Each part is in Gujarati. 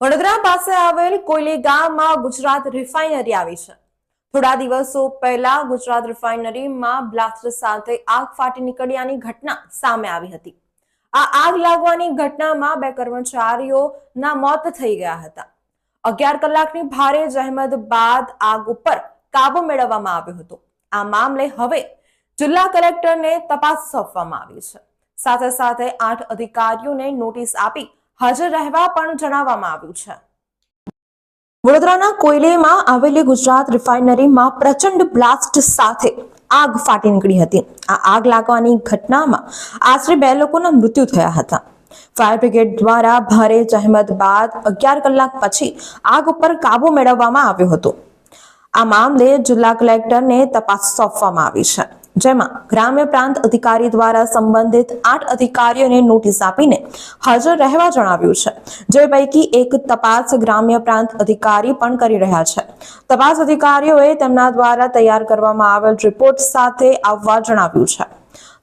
વડોદરા પાસે આવેલ કોયલી ગામમાં ગુજરાત રિફાઇનરી આવી છે. થોડા દિવસો પહેલા ગુજરાત રિફાઇનરીમાં બ્લાસ્ટ સાથે આગ ફાટી નીકળ્યાની ઘટના સામે આવી હતી. આ આગ લાગવાની ઘટનામાં બે કર્મચારીઓના મોત થઈ ગયા હતા. અગિયાર કલાકની ભારે જહેમત બાદ આગ ઉપર કાબુ મેળવવામાં આવ્યો હતો. આ મામલે હવે જિલ્લા કલેક્ટરને તપાસ સોંપવામાં આવી છે. સાથે સાથે આઠ અધિકારીઓને નોટિસ આપી હાજર રહેવા પણ જણાવવામાં આવ્યું છે. વડોદરાના કોયલેમાં આવેલી ગુજરાત રિફાઇનરીમાં પ્રચંડ બ્લાસ્ટ સાથે આગ ફાટી નીકળી હતી. આ આગ લાગવાની ઘટનામાં આશરે બે લોકોના મૃત્યુ થયા હતા. ફાયર બ્રિગેડ દ્વારા ભારે જહેમત બાદ અગિયાર કલાક પછી આગ ઉપર કાબુ મેળવવામાં આવ્યો હતો. આ મામલે જિલ્લા કલેક્ટરને તપાસ સોંપવામાં આવી છે. જેમાં ગ્રામ્ય પ્રાંત અધિકારી દ્વારા સંબંધિત આઠ અધિકારીઓને નોટિસ આપીને હાજર રહેવા જણાવ્યું છે. જે પૈકી એક તપાસ ગ્રામ્ય પ્રાંત અધિકારી પણ કરી રહ્યા છે. તપાસ અધિકારીઓએ તેમના દ્વારા તૈયાર કરવામાં આવેલ રિપોર્ટ સાથે આવવા જણાવ્યું છે.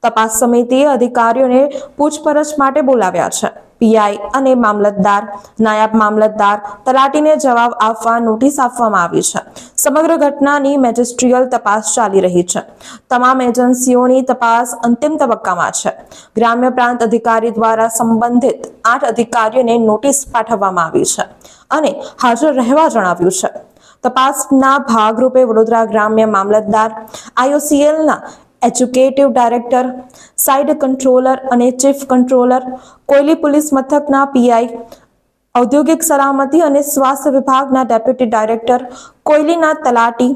તપાસ સમિતિએ અધિકારીઓને પૂછપરછ માટે બોલાવ્યા છે. પીઆઈ અને મામલતદાર, નાયબ મામલતદાર તલાટીને જવાબ આપવા નોટિસ આપવામાં આવી છે. સમગ્ર ઘટનાની મેજિસ્ટ્રીયલ તપાસ ચાલી રહી છે. તમામ એજન્સીઓની તપાસ અંતિમ તબક્કામાં છે. ગ્રામ્ય પ્રાંત અધિકારી દ્વારા સંબંધિત આઠ અધિકારીઓને નોટિસ પાઠવવામાં આવી છે અને હાજર રહેવા જણાવ્યું છે. તપાસના ભાગરૂપે વડોદરા ગ્રામ્ય મામલતદાર, આઈઓસીએલના એજ્યુકેટિવ ડાયરેક્ટર, સાઇડ કંટ્રોલર અને ચીફ કંટ્રોલર, કોયલી પોલીસ મથકના પીઆઈ, ઔદ્યોગિક સલામતી અને સ્વાસ્થ્ય વિભાગના ડેપ્યુટી ડાયરેક્ટર, કોયલીના તલાટી,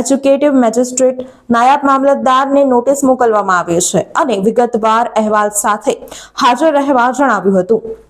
એજ્યુકેટિવ મેજિસ્ટ્રેટ, નાયબ મામલતદારને નોટિસ મોકલવામાં આવી છે અને વિગતવાર અહેવાલ સાથે હાજર રહેવા જણાવ્યું હતું.